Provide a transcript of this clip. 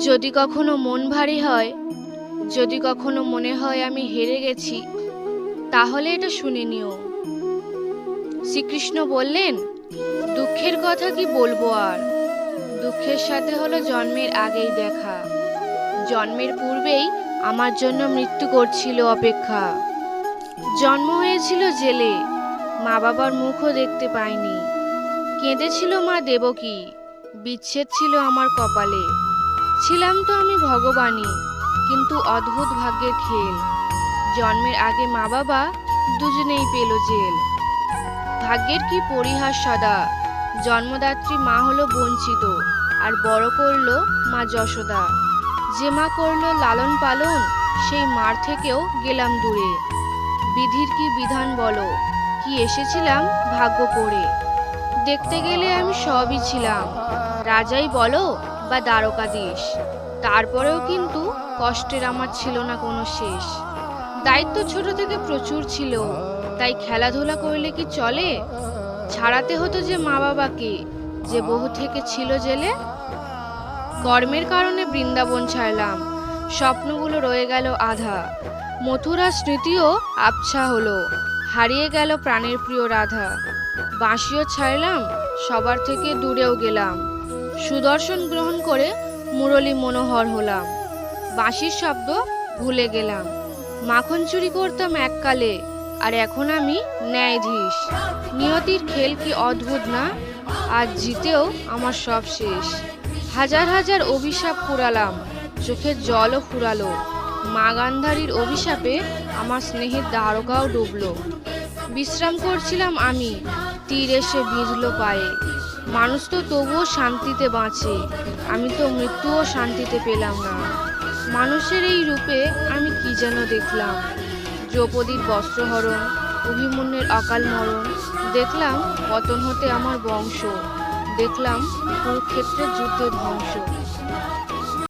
যদি কখনো মন ভারী হয়, যদি কখনো মনে হয় আমি হেরে গেছি, তাহলে এটা শুনে নিও। শ্রীকৃষ্ণ বললেন, দুঃখের কথা কি বলব আর? দুঃখের সাথে হলো জন্মের আগেই দেখা। জন্মের পূর্বেই আমার জন্য মৃত্যু করছিল অপেক্ষা। জন্ম হয়েছিল জেলে মা বাবার মুখও দেখতে পাইনি। কেঁদেছিল মা দেবকী, বিচ্ছেদ ছিল আমার কপালে। ছিলাম তো আমি ভগবানই, কিন্তু অদ্ভুত ভাগ্যের খেল। জন্মের আগে মা বাবা দুজনেই পেল জেল। ভাগ্যের কি পরিহাস সদা, জন্মদাত্রী মা হলো বঞ্চিত, আর বড় করল মা যশোদা। যে মা করল লালন পালন, সেই মার থেকেও গেলাম দূরে। বিধির কি বিধান বলো, কি এসেছিলাম ভাগ্য করে। দেখতে গেলে আমি সবই ছিলাম। রাজাই বলো বা দ্বারকাধীশ। তারপরেও কিন্তু কষ্টের আমার ছিল না কোনো শেষ। দায়িত্ব ছোট থেকে প্রচুর ছিল, তাই খেলাধুলা করলে কি চলে? ছাড়াতে হতো যে মা বাবাকে যে বহু থেকে ছিল জেলে। কর্মের কারণে বৃন্দাবন ছাড়লাম, স্বপ্নগুলো রয়ে গেল আধা। মথুরা স্মৃতিও আবছা হলো, হারিয়ে গেল প্রাণের প্রিয় রাধা। বাঁশিও ছাড়লাম, সবার থেকে দূরেও গেলাম। সুদর্শন গ্রহণ করে মুরলী মনোহর হলাম। বাঁশির শব্দ ভুলে গেলাম। মাখন চুরি করতাম এককালে, আর এখন আমি ন্যায়াধীশ। নিয়তির খেল কি অদ্ভুত না? আজ জিতেও আমার সব শেষ। হাজার হাজার অভিশাপ কুড়ালাম, চোখের জলও ফুরালো মা গান্ধারীর অভিশাপে আমার স্নেহের দ্বারকাও ডুবলো। বিশ্রাম করছিলাম আমি, তীর এসে বিঁধলো পায়ে। মানুষ তো তবুও শান্তিতে বাঁচে। আমি তো মৃত্যুও শান্তিতে পেলাম না। মানুষের এই রূপে আমি কি যেন দেখলাম? দ্রৌপদীর বস্ত্রহরণ, অভিমন্যের অকাল মরণ, দেখলাম পতন হতে আমার বংশ, দেখলাম কুরুক্ষেত্রের যুদ্ধ ধ্বংস।